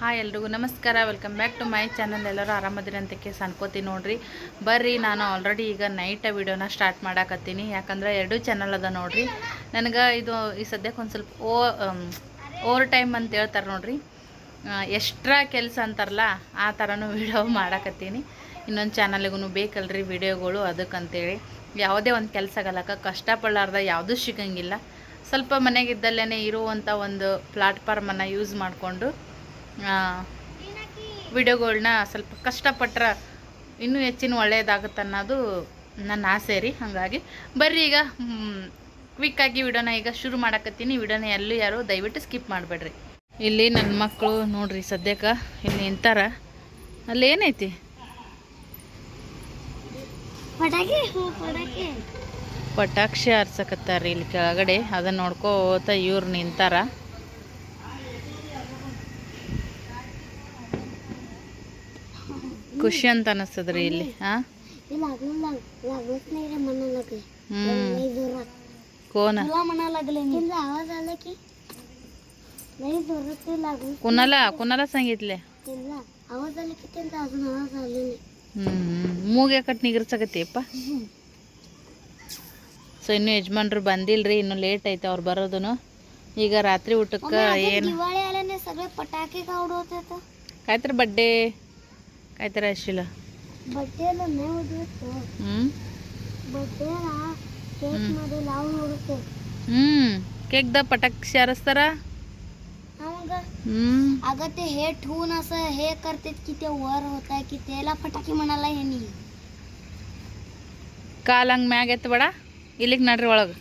Hi ಎಲ್ರಿಗೂ ನಮಸ್ಕಾರ. Welcome back to my channel ಎಲ್ಲರೂ ಆರಾಮದಿರಿ ಕೇಸ್ ಅನ್ಕೋತೀನಿ ನೋಡ್ರಿ. ಬರ್ರಿ, ನಾನು ಆಲ್ರೆಡಿ ಈಗ ನೈಟ್ ವಿಡಿಯೋನ ಸ್ಟಾರ್ಟ್ ಮಾಡಾಕತ್ತೀನಿ. ಯಾಕಂದ್ರೆ ಎರಡೂ ಚಾನಲ್ ಅದ ನೋಡ್ರಿ. ನನಗೆ ಇದು ಈ ಸದ್ಯಕ್ಕೆ ಒಂದು ಸ್ವಲ್ಪ ಓ ಓವರ್ ಟೈಮ್ ಅಂತ ಹೇಳ್ತಾರೆ ನೋಡ್ರಿ. ಎಕ್ಸ್ಟ್ರಾ ಕೆಲಸ ಅಂತಾರಲ್ಲ, ಆ ಥರನೂ ವಿಡಿಯೋ ಮಾಡಾಕತ್ತೀನಿ. ಇನ್ನೊಂದು ಚಾನಲ್ಗೂ ಬೇಕಲ್ರಿ ವಿಡಿಯೋಗಳು ಅದಕ್ಕಂತೇಳಿ. ಯಾವುದೇ ಒಂದು ಕೆಲಸ ಆಗಲ್ಲಕ್ಕ ಕಷ್ಟಪಡಲಾರ್ದ ಯಾವುದೂ ಸಿಗಂಗಿಲ್ಲ. ಸ್ವಲ್ಪ ಮನೆಗಿದ್ದಲ್ಲೇ ಇರುವಂಥ ಒಂದು ಪ್ಲಾಟ್ಫಾರ್ಮನ್ನು ಯೂಸ್ ಮಾಡಿಕೊಂಡು ವಿಡಿಯೋಗಳ್ನ ಸ್ವಲ್ಪ ಕಷ್ಟಪಟ್ರೆ ಇನ್ನೂ ಹೆಚ್ಚಿನ ಒಳ್ಳೆಯದಾಗುತ್ತೆ ಅನ್ನೋದು ನನ್ನ ಆಸೆ ರೀ ಹಾಗಾಗಿ. ಬರ್ರಿ ಈಗ ಕ್ವಿಕ್ಕಾಗಿ ವಿಡಿಯೋನ ಈಗ ಶುರು ಮಾಡಕತ್ತೀನಿ. ವಿಡಿಯೋನ ಎಲ್ಲೂ ಯಾರು ದಯವಿಟ್ಟು ಸ್ಕಿಪ್ ಮಾಡಬೇಡ್ರಿ. ಇಲ್ಲಿ ನನ್ನ ಮಕ್ಕಳು ನೋಡ್ರಿ ಸದ್ಯಕ್ಕೆ ಇಲ್ಲಿ ನಿಂತಾರ. ಅಲ್ಲಿ ಏನೈತಿ? ಪಟಾಕಿ ಪಟಾಕಿ. ಪಟಾಕ್ಷಿ ಹಾರ್ಸಕತ್ತಾರ ಇಲ್ಲಿ ಕೆಳಗಡೆ. ಅದನ್ನ ನೋಡ್ಕೋತ ಇವ್ರು ನಿಂತಾರ. आला की लई जोरात ते लागून कुणाला कुणाला सांगितले त्यांना आवाज आला की त्यांचा अजून आवाज आले नाही ಹ್ಮ್ ಮೂಗ್ ಯಾಕಟ್ ನಿಗರ್ಸಕತ್ತಿಯಪ್ಪ ಸೊ ಇನ್ನು ಯಜಮಾನ್ರು ಬಂದಿಲ್ರಿ ಇನ್ನು ಲೇಟ್ ಐತೆ ಅವ್ರು ಬರೋದನು ಈಗ ರಾತ್ರಿ ಊಟಕ್ಕೆ ಏನು दिवाळी आल्याने सगळे पटाके का उडवत येतं ಕಾಯ್ತಾರ ಬಡ್ಡೆ ಕಾಯ್ತಾರ ಅಶಿಲ बड्डेला नाही उडवत ಹ್ಮ್ बड्डेला केक मध्ये लावून उडवते ಹ್ಮ್ ಕೇಕ್ದ ಪಟಾಕ್ಷಿ ಹಾರಿಸ್ತಾರ हा मग ಹ್ಮ್ अगं ते हे ठेवून असं हे करतात की ते वर होत आहे की त्याला फटाके म्हणाला यांनी ಕಾಲ್ ಹಂಗೆ ಮ್ಯಾಗ ಎತ್ತಬೇಡ ಇಲ್ಲಿಗೆ ನಡ್ರಿ ಒಳಗೆ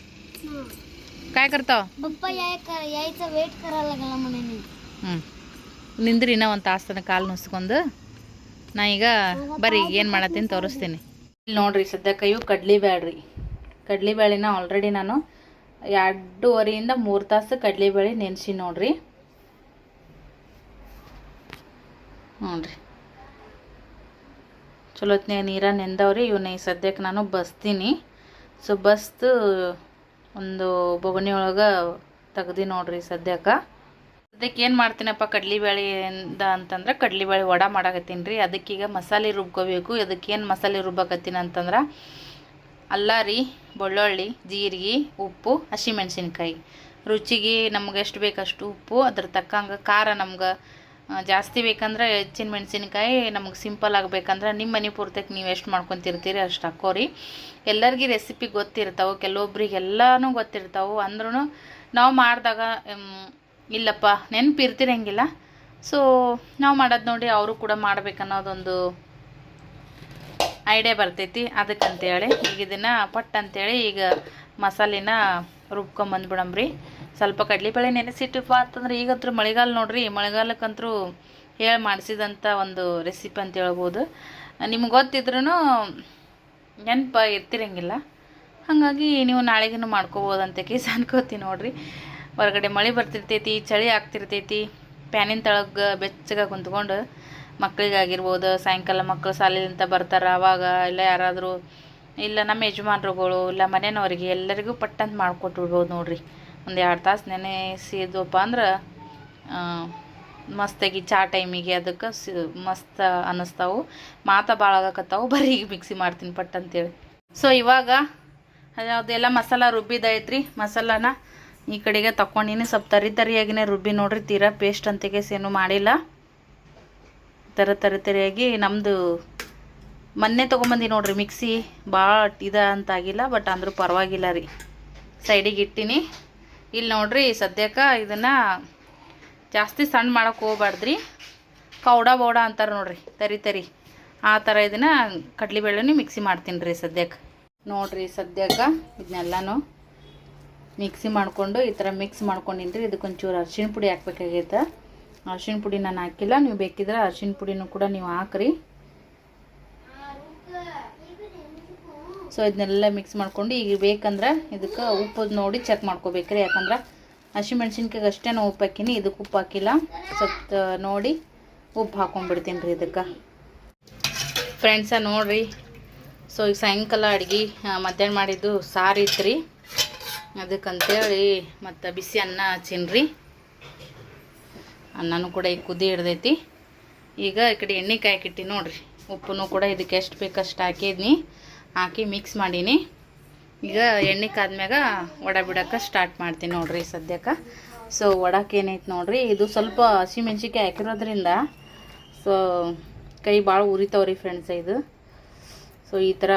काय करताव पप्पा याय कर- यायचं वेट करायला लागला म्हणे मी ಹ್ಞೂ ನಿಂದ್ರಿ ಇನ್ನೂ ಒಂದು ತಾಸು ತನಕ ಕಾಲು ನುಸ್ಕೊಂಡು ನಾ ಈಗ ಬರ್ರಿ, ಏನು ಮಾಡತ್ತೀನಿ ತೋರಿಸ್ತೀನಿ. ಇಲ್ಲಿ ನೋಡ್ರಿ ಸದ್ಯಕ್ಕೆ ಇವು ಕಡ್ಲಿ ಬ್ಯಾಳಿನ ಆಲ್ರೆಡಿ ನಾನು ಎರಡೂವರೆಯಿಂದ ಮೂರು ತಾಸು ಕಡ್ಲಿ ಬ್ಯಾಳಿ ನೆನೆಸಿ ನೋಡ್ರಿ. ನೋಡ್ರಿ. ಚಲೋತ್ನಾಗ ನೀರ ನೆಂದವ್ರಿ. ಇವನ್ನ ಈ ಸದ್ಯಕ್ಕೆ ನಾನು ಬಸ್ತೀನಿ. ಸೊ ಬಸ್ತು ಒಂದು ಬೊಗಣಿ ಒಳಗೆ ತೆಗ್ದು ನೋಡ್ರಿ ಸದ್ಯಕ್ಕೆ. ಸದ್ಯಕ್ಕೆ ಏನು ಮಾಡ್ತೀನಪ್ಪ ಕಡ್ಲಿಬೇಳೆಯಿಂದ ಅಂತಂದ್ರೆ ಕಡ್ಲಿಬೇಳೆ ವಡ ಮಾಡಾಕತ್ತೀನಿ ರೀ. ಅದಕ್ಕೀಗ ಮಸಾಲೆ ರುಬ್ಕೋಬೇಕು. ಅದಕ್ಕೆ ಏನು ಮಸಾಲೆ ರುಬ್ಬಾಕತ್ತೀನಿ ಅಂತಂದ್ರೆ ಅಲ್ಲ ರೀ, ಬೆಳ್ಳುಳ್ಳಿ, ಜೀರಿಗೆ, ಉಪ್ಪು, ಹಸಿಮೆಣ್ಸಿನ್ಕಾಯಿ. ರುಚಿಗೆ ನಮ್ಗೆ ಎಷ್ಟು ಬೇಕಷ್ಟು ಉಪ್ಪು, ಅದ್ರ ತಕ್ಕಂಗೆ ಖಾರ ನಮ್ಗೆ ಜಾಸ್ತಿ ಬೇಕಂದ್ರೆ ಹೆಚ್ಚಿನ ಮೆಣಸಿನ್ಕಾಯಿ ನಮ್ಗೆ ಸಿಂಪಲ್ ಆಗಬೇಕಂದ್ರೆ ನಿಮ್ಮ ಮನೆ ಪೂರ್ತಕ್ಕೆ ನೀವು ಎಷ್ಟು ಮಾಡ್ಕೊತಿರ್ತೀರಿ ಅಷ್ಟು ಹಾಕೋರಿ. ಎಲ್ಲರಿಗೂ ರೆಸಿಪಿ ಗೊತ್ತಿರ್ತಾವೆ, ಕೆಲವೊಬ್ರಿಗೆಲ್ಲನೂ ಗೊತ್ತಿರ್ತಾವೆ ಅಂದ್ರೂ ನಾವು ಮಾಡಿದಾಗ ಇಲ್ಲಪ್ಪ, ನೆನಪಿರ್ತಿರಂಗಿಲ್ಲ. ಸೊ ನಾವು ಮಾಡೋದು ನೋಡಿ ಅವರು ಕೂಡ ಮಾಡ್ಬೇಕನ್ನೋದೊಂದು ಐಡಿಯಾ ಬರ್ತೈತಿ. ಅದಕ್ಕಂತೇಳಿ ಈಗ ಇದನ್ನು ಪಟ್ ಅಂತೇಳಿ ಈಗ ಮಸಾಲಿನ ರುಬ್ಕೊಂಬಂದ್ಬಿಡಂಬ್ರಿ. ಸ್ವಲ್ಪ ಕಡ್ಲೆಬೇಳೆ ನೆನೆಸಿಟ್ಟಪ್ಪ ಅಂತಂದ್ರೆ ಈಗಂತೂ ಮಳೆಗಾಲ ನೋಡ್ರಿ ಮಳೆಗಾಲಕ್ಕಂತೂ ಹೇಳಿ ಮಾಡಿಸಿದಂಥ ಒಂದು ರೆಸಿಪಿ ಅಂತ ಹೇಳ್ಬೋದು. ನಿಮ್ಗೆ ಗೊತ್ತಿದ್ರೂ ನೆನಪು ಇರ್ತಿರಂಗಿಲ್ಲ. ಹಾಗಾಗಿ ನೀವು ನಾಳೆಗೂ ಮಾಡ್ಕೋಬೋದಂತ ಕೇಸ್ ಅನ್ಕೋತೀನಿ ನೋಡ್ರಿ. ಹೊರಗಡೆ ಮಳೆ ಬರ್ತಿರ್ತೈತಿ, ಚಳಿ ಆಗ್ತಿರ್ತೈತಿ, ಪ್ಯಾನಿನ ತಳಗೆ ಬೆಚ್ಚಗೆ ಕುಂತ್ಕೊಂಡು ಮಕ್ಕಳಿಗಾಗಿರ್ಬೋದು ಸಾಯಂಕಾಲ ಮಕ್ಕಳು ಶಾಲೆಯಿಂದ ಬರ್ತಾರೆ, ಅವಾಗ ಇಲ್ಲ ಯಾರಾದರೂ, ಇಲ್ಲ ನಮ್ಮ ಯಜಮಾನ್ರುಗಳು, ಇಲ್ಲ ಮನೆಯವ್ರಿಗೆ ಎಲ್ಲರಿಗೂ ಪಟ್ಟಂತ ಮಾಡ್ಕೊಟ್ಬಿಡ್ಬೋದು ನೋಡ್ರಿ. ಒಂದು ಎರಡು ತಾಸು ನೆನೆಸಿದ್ವಪ್ಪ ಅಂದ್ರೆ ಮಸ್ತಾಗಿ ಚಾ ಟೈಮಿಗೆ ಅದಕ್ಕೆ ಸಿ, ಮಸ್ತ್ ಅನ್ನಿಸ್ತಾವು ಮಾತ ಭಾಳ ಆಗಕತ್ತಾವು, ಬರೀ ಮಿಕ್ಸಿ ಮಾಡ್ತೀನಿ ಪಟ್ ಅಂತೇಳಿ ಸೊ ಇವಾಗ ಅದೆಲ್ಲ ಮಸಾಲ ರುಬ್ಬಿದೈತ್ರಿ ಮಸಾಲಾನ ಈ ಕಡೆಗೆ ತಗೊಂಡಿನಿ ಸ್ವಲ್ಪ ತರಿ ತರಿಯಾಗಿನೇ ರುಬ್ಬಿ ನೋಡ್ರಿ, ತೀರಾ ಪೇಸ್ಟ್ ಅಂತೆಗೇಸ್ ಏನೂ ಮಾಡಿಲ್ಲ. ತರ ತರಿ ತರಿಯಾಗಿ ನಮ್ಮದು ಮೊನ್ನೆ ತೊಗೊಂಬಂದಿ ನೋಡ್ರಿ ಮಿಕ್ಸಿ ಭಾಳ ಇದ ಅಂತ ಆಗಿಲ್ಲ ಬಟ್ ಅಂದರೂ ಪರವಾಗಿಲ್ಲ ರೀ. ಸೈಡಿಗೆ ಇಟ್ಟಿನಿ. ಇಲ್ಲಿ ನೋಡ್ರಿ ಸದ್ಯಕ್ಕೆ ಇದನ್ನು ಜಾಸ್ತಿ ಸಣ್ಣ ಮಾಡೋಕೆ ಹೋಗ್ಬಾರ್ದ್ರಿ. ಕೌಡ ಬೌಡ ಅಂತಾರೆ ನೋಡ್ರಿ, ತರಿ ತರಿ. ಆ ಥರ ಇದನ್ನು ಕಡ್ಲಿಬೇಳೆನೂ ಮಿಕ್ಸಿ ಮಾಡ್ತೀನಿ ರೀ ಸದ್ಯಕ್ಕೆ ನೋಡ್ರಿ ಸದ್ಯಕ್ಕೆ ಇದನ್ನೆಲ್ಲನೂ ಮಿಕ್ಸಿ ಮಾಡಿಕೊಂಡು ಈ ಥರ ಮಿಕ್ಸ್ ಮಾಡ್ಕೊಂಡಿನಿ ರೀ ಇದಕ್ಕೊಂಚೂರು ಅರ್ಶಿಣ ಪುಡಿ ಹಾಕ್ಬೇಕಾಗೈತೆ. ಅರ್ಶಿಣ ಪುಡಿ ನಾನು ಹಾಕಿಲ್ಲ, ನೀವು ಬೇಕಿದ್ರೆ ಅರ್ಶಿನ ಪುಡಿನೂ ಕೂಡ ನೀವು ಹಾಕ್ರಿ. ಸೊ ಇದನ್ನೆಲ್ಲ ಮಿಕ್ಸ್ ಮಾಡ್ಕೊಂಡು ಈಗ ಬೇಕಂದ್ರೆ ಇದಕ್ಕೆ ಉಪ್ಪು ನೋಡಿ ಚೆಕ್ ಮಾಡ್ಕೋಬೇಕ್ರಿ. ಯಾಕಂದ್ರೆ ಹಸಿಮೆಣ್ಸಿನ್ಕಾಯಿಗೆ ಅಷ್ಟೇ ನಾವು ಉಪ್ಪು ಹಾಕಿನಿ, ಇದಕ್ಕೆ ಉಪ್ಪು ಹಾಕಿಲ್ಲ. ಸ್ವಲ್ಪ ನೋಡಿ ಉಪ್ಪು ಹಾಕೊಂಡ್ಬಿಡ್ತೀನಿ ರೀ ಇದಕ್ಕೆ. ಫ್ರೆಂಡ್ಸ ನೋಡ್ರಿ. ಸೊ ಈಗ ಸಾಯಂಕಾಲ ಅಡುಗೆ ಮಧ್ಯಾಹ್ನ ಮಾಡಿದ್ದು ಸಾರು ಇತ್ತು ಅದಕ್ಕಂತೇಳಿ ಮತ್ತು ಬಿಸಿ ಅನ್ನ ಹಚ್ಚಿನ್ರಿ. ಅನ್ನನೂ ಕೂಡ ಈಗ ಕುದಿ ಹಿಡ್ದೈತಿ. ಈಗ ಈ ಕಡೆ ಎಣ್ಣೆ ಕಾಯಕ್ಕಿಟ್ಟಿ ನೋಡ್ರಿ. ಉಪ್ಪನ್ನು ಕೂಡ ಇದಕ್ಕೆ ಎಷ್ಟು ಬೇಕಷ್ಟು ಹಾಕಿದ್ನಿ. ಹಾಕಿ ಮಿಕ್ಸ್ ಮಾಡೀನಿ. ಈಗ ಎಣ್ಣೆ ಕಾದ್ಮ್ಯಾಗ ವಡ ಬಿಡೋಕೆ ಸ್ಟಾರ್ಟ್ ಮಾಡ್ತೀನಿ ನೋಡ್ರಿ ಸದ್ಯಕ್ಕೆ. ಸೊ ವಡಕ್ಕೆ ಏನೈತೆ ನೋಡ್ರಿ, ಇದು ಸ್ವಲ್ಪ ಹಸಿಮೆಣ್ಸಿಕಾಯಿ ಹಾಕಿರೋದ್ರಿಂದ ಸೊ, ಕೈ ಭಾಳ ಉರಿತಾವ್ರಿ ಫ್ರೆಂಡ್ಸ್ ಇದು. ಸೊ ಈ ಥರ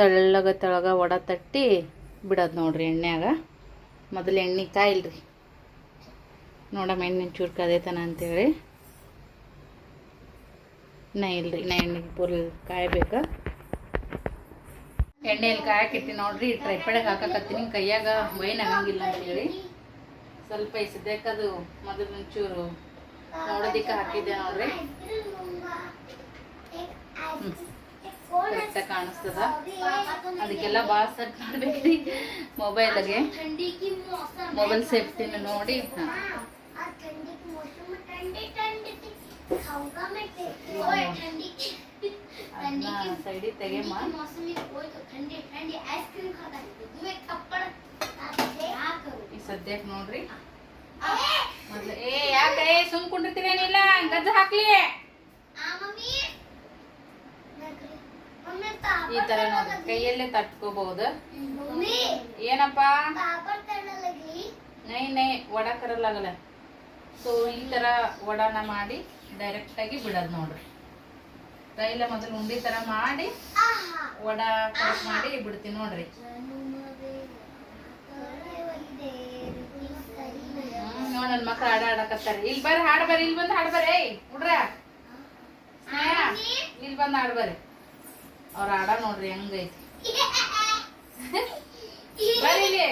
ತೆಳ್ಳಗ ತೆಳಗ ವಡ ತಟ್ಟಿ ಬಿಡೋದು ನೋಡ್ರಿ ಎಣ್ಣೆಯಾಗ. ಮೊದಲು ಎಣ್ಣೆ ಕಾಯಿಲ್ರಿ. ನೋಡಮ್ಮ ಎಣ್ಣೆ ಚೂರು ಕದೇತನ ಅಂತೇಳಿ. ನಾ ಇಲ್ರಿ ನಾ ಎಣ್ಣೆ ಪೂರ್ ಕಾಯಬೇಕು. ಎಣ್ಣೆಯಲ್ಲಿ ಕಾಯಕಿರ್ತೀನಿ ನೋಡ್ರಿ ಟ್ರೈಪಡೆಗೆ ಹಾಕಕತ್ತೀನಿ, ಕೈಯಾಗ ಮೈನ್ ಆಗಂಗಿಲ್ಲ ಅಂತೇಳಿ. ಸ್ವಲ್ಪ ಈ ಸದ್ಯಕ್ಕದು ಮೊದಲು ಒಂಚೂರು ನೋಡೋದಿಕ್ಕೆ ಹಾಕಿದ್ದೆ ನೋಡ್ರಿ. ಕರೆಕ್ಟಾಗಿ ಕಾಣಿಸ್ತದ? ಅದಕ್ಕೆಲ್ಲ ಭಾಳ ಸರ್ಚ್ ಮಾಡ್ಬೇಕ್ರಿ ಮೊಬೈಲ್ಗೆ ಮೊಬೈಲ್ ಸೇಫ್ಟಿನ ನೋಡಿ. ಹಾಂ. ತೆಗೆಯಮ್ಮ. ಈ ಸದ್ಯಕ್ಕೆ ನೋಡ್ರಿ. ಏ! ಯಾಕೆ ಸುಮ್ ಕುಂಡಿರ್ತೀರೇನಿಲ್ಲ ಗಜ್ಜ ಹಾಕ್ಲಿ. ಈ ತರ ನೋಡಿ ಕೈಯಲ್ಲೇ ತಟ್ಕೋಬಹುದು. ಏನಪ್ಪಾ? ನೈ ನೈ ಒಡ ಕರಲಾಗಲ್ಲ ಸೊ ಈ ತರ ಒಡನ ಮಾಡಿ ಡೈರೆಕ್ಟ್ ಆಗಿ ಬಿಡೋದು ನೋಡ್ರಿ. ತೈಲ ಮೊದಲು ಉಂಡಿ ತರ ಮಾಡಿ ಒಡ ಕಟ್ ಮಾಡಿ ಬಿಡ್ತೀನಿ ನೋಡ್ರಿ. ನೋಡ ನನ್ ಮಕ್ಳು ಆಡ ಆಡಕತ್ತಾರ ಇಲ್ಲಿ ಬರ್ರಿ ಹಾಡ್ ಬರ್ರಿ ಇಲ್ಲಿ ಬಂದು ಹಾಡ್ ಬರ್ರಿ. ಹುಡ್ರ. ಇಲ್ಲಿ ಬಂದು ಹಾಡ್ ಬರ್ರಿ. ಅವ್ರ ಹಾಡ ನೋಡ್ರಿ ಹೆಂಗೈತಿ. ಬರ್ರಿ ಇಲ್ಲಿ.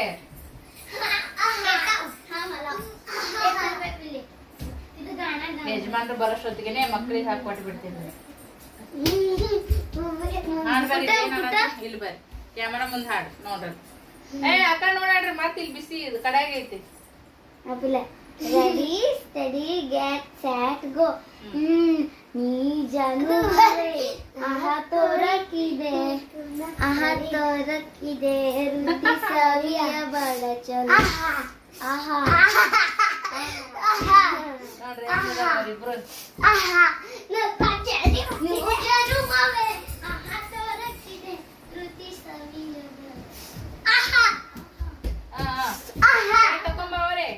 ಯಜಮಾನ್ರು ಬರೋಷ್ಟೊತ್ತಿಗೆನೆ ಮಕ್ಳಿಗೆ ಬಿಡ್ತೀನಿ. ಬರ್ರಿ ಏನ್ ಹಾಡೋದು? ಇಲ್ಲಿ ಬರ್ರಿ. ಕ್ಯಾಮರಾ ಮುಂದೆ ಹಾಡು ನೋಡ್ರಿ. ಏ ಅಕ್ಕ ನೋಡ್ರಿ ಮತ್ ಇಲ್ಲಿ ಬಿಸಿ ಇದು ಕಡೆಗೆ ಐತಿ. Ready steady get set go ನೀ ಜಾನು ಆಹ ತೋರಕ್ಕಿದೆ ಆಹ ತೋರಕ್ಕಿದೆ ರುಚಿ ಸವಿಯ ಬಡ ಚಲೋ ಆಹಾ ನೋಡ್ರಿ ಹೆಂಗಿದಾರ್ ಅವ್ರಿಬ್ರು ಹಾ ಹಾ ತಕೊಂಬವ್ರೆ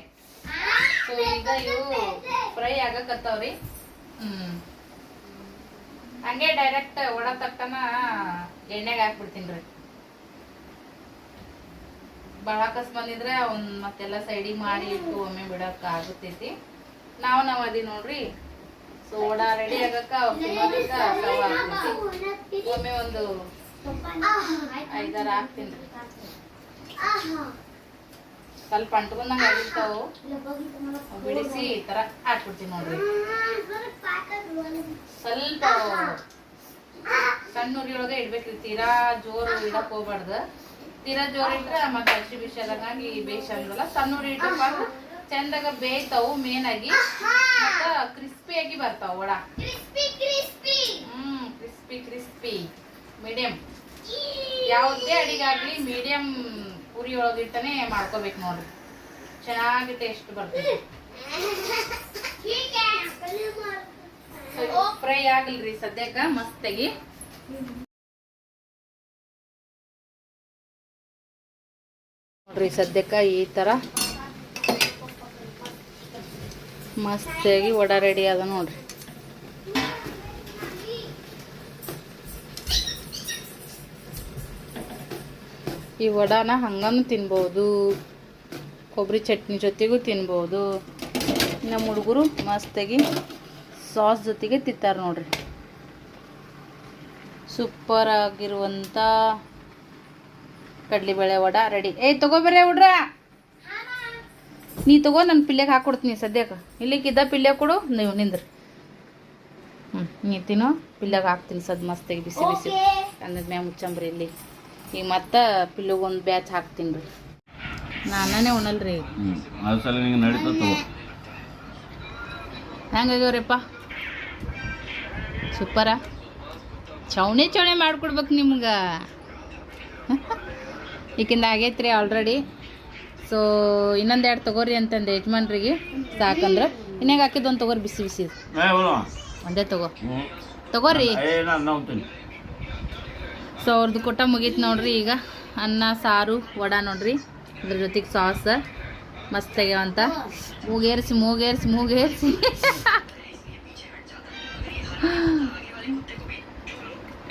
ಸೊ ಈಗ ಇವು ಫ್ರೈ ಆಗಕತ್ತಾವ್ರಿ. ಹ್ಮ್. ಹಂಗೆ ಒಡ ತಕ್ಕನ ಎಣ್ಣೆಗೆ ಹಾಕ್ಬಿಡ್ತೀನಿ ರೀ. ಭಾಳ ಕಸ್ ಬಂದಿದ್ರೆ ಅವ್ನ ಮತ್ತೆಲ್ಲ ಸೈಡಿಗೆ ಮಾಡಿ ಇಟ್ಟು ಒಮ್ಮೆ ಬಿಡಕ್ಕ ಆಗುತ್ತೈತಿ. ನಾವು ನಾವು ಅದಿ ನೋಡ್ರಿ. ಸೊ ವಡ ರೆಡಿ ಆಗಕ್ಕ ಒಮ್ಮೆ ಒಂದು ಐದಾರು ಹಾಕ್ತೀನಿ ಸ್ವಲ್ಪ ಅಂಟ್ಕೊಂಡಂಗ ಆಗಿರ್ತಾವು. ಬಿಡಿಸಿ ಈ ತರ ಹಾಕ್ಬಿಡ್ತೀನಿ ನೋಡ್ರಿ. ಸ್ವಲ್ಪ ಸಣ್ಣ ಉರಿಯೊಳಗೆ ಇಡ್ಬೇಕ್ರಿ ತೀರಾ ಜೋರು ಇಡಕ್ ಹೋಗ್ಬಾರ್ದು. ತೀರಾ ಜೋರು ಇಟ್ರೆ ಮತ್ತೆ ಹಸಿ ಬಿಸಿ ಆದಂಗಾಗಿ ಬೇಯಿಸಿ ಅಂದ್ರಲ್ಲ ಸಣ್ಣ ಉರಿ ಇಟ್ಟಪ್ಪ ಅಂದ್ರೆ ಚಂದಾಗ ಬೇಯ್ತಾವು ಮೇನ್ ಆಗಿ ಮತ್ತ ಕ್ರಿಸ್ಪಿಯಾಗಿ ಬರ್ತಾವ ವಡ. Hmm crispy crispy. ಮೀಡಿಯಂ. ಯಾವುದೇ ಅಡಿಗಾಗ್ಲಿ ಮೀಡಿಯಂ ಉರಿ ಒಳಗಿಟ್ಟನೆ ಮಾಡ್ಕೋಬೇಕು ನೋಡ್ರಿ. ಚೆನ್ನಾಗಿ ಟೇಸ್ಟ್ ಬರ್ತದೆ. ಫ್ರೈ ಆಗಲ್ರಿ ಸದ್ಯಕ್ಕೆ ಮಸ್ತಾಗಿ. ನೋಡ್ರಿ, ಸದ್ಯಕ್ಕ ಈ ತರ ಮಸ್ತಾಗಿ ವಡ ರೆಡಿ ಅದ ನೋಡ್ರಿ. ಈ ವಡಾನ ಹಂಗನ್ನು ತಿನ್ಬೋದು ಕೊಬ್ಬರಿ ಚಟ್ನಿ ಜೊತೆಗೂ ತಿನ್ಬೋದು. ನಮ್ಮ ಹುಡುಗರು ಮಸ್ತಾಗಿ ಸಾಸ್ ಜೊತೆಗೆ ತಿಂತಾರೆ ನೋಡ್ರಿ. ಸೂಪರ್ ಆಗಿರುವಂಥ ಕಡ್ಲಿಬೇಳೆ ವಡ ರೆಡಿ ಏಯ್ ತಗೋಬರ್ರಿ ಹುಡ್ರ. ನೀ ತಗೋ ನನ್ನ ಪಿಲ್ಲೆಗೆ ಹಾಕ್ಕೊಡ್ತೀನಿ ಸದ್ಯಕ್ಕೆ ಇಲ್ಲಿಕ್ಕಿದ್ದ ಪಿಲ್ಲೆ ಕೊಡು ನೀವು ನಿಂದ್ರಿ. ಹ್ಞೂ ನೀ ತಿನ್ನು. ಪಿಲ್ಲೆಗೆ ಹಾಕ್ತೀನಿ ಸದ್ ಮಸ್ತಾಗಿ ಬಿಸಿ ಬಿಸಿ. ಅನ್ನದ ಮ್ಯಾಗ ಮುಚ್ಚಂಬ್ರಿ ಇಲ್ಲಿ. ಈಗ ಮತ್ತೆ ಪಿಲ್ಲುಗೆ ಒಂದು ಬ್ಯಾಚ್ ಹಾಕ್ತೀನಿ ರೀ ನಾನೇ ಉಣಲ್ರಿ. ಹೆಂಗಾಗ್ಯವ್ರಿಪ್ಪ ಸೂಪರ? ಚೌಣಿ ಚೌಣಿ ಮಾಡ್ಕೊಡ್ಬೇಕು ನಿಮ್ಗೆ. ಈಕಿಂದ ಆಗೈತ್ರಿ ಆಲ್ರೆಡಿ ಸೊ ಇನ್ನೊಂದು ಎರಡು ತಗೋರಿ ಅಂತಂದೆ ಯಜಮಾನ್ರಿಗೆ. ಸಾಕಂದ್ರೆ. ಇನ್ನಾಗ ಹಾಕಿದ್ದು ಒಂದು ತಗೋರಿ ಬಿಸಿ ಬಿಸಿ. ಒಂದೇ ತಗೋ. ತಗೋರಿ. ಸೊ ಅವ್ರದ್ದು ಕೊಟ್ಟ ಮುಗೀತು ನೋಡ್ರಿ ಈಗ. ಅನ್ನ ಸಾರು ವಡ ನೋಡ್ರಿ. ಅದ್ರ ಜೊತೆಗೆ ಸಾಸ್. ಮಸ್ತ್ ಆಗ್ಯಾವಂತ. ಮೂಗೇರಿಸಿ ಮೂಗೇರಿಸಿ ಮೂಗೇರಿಸಿ.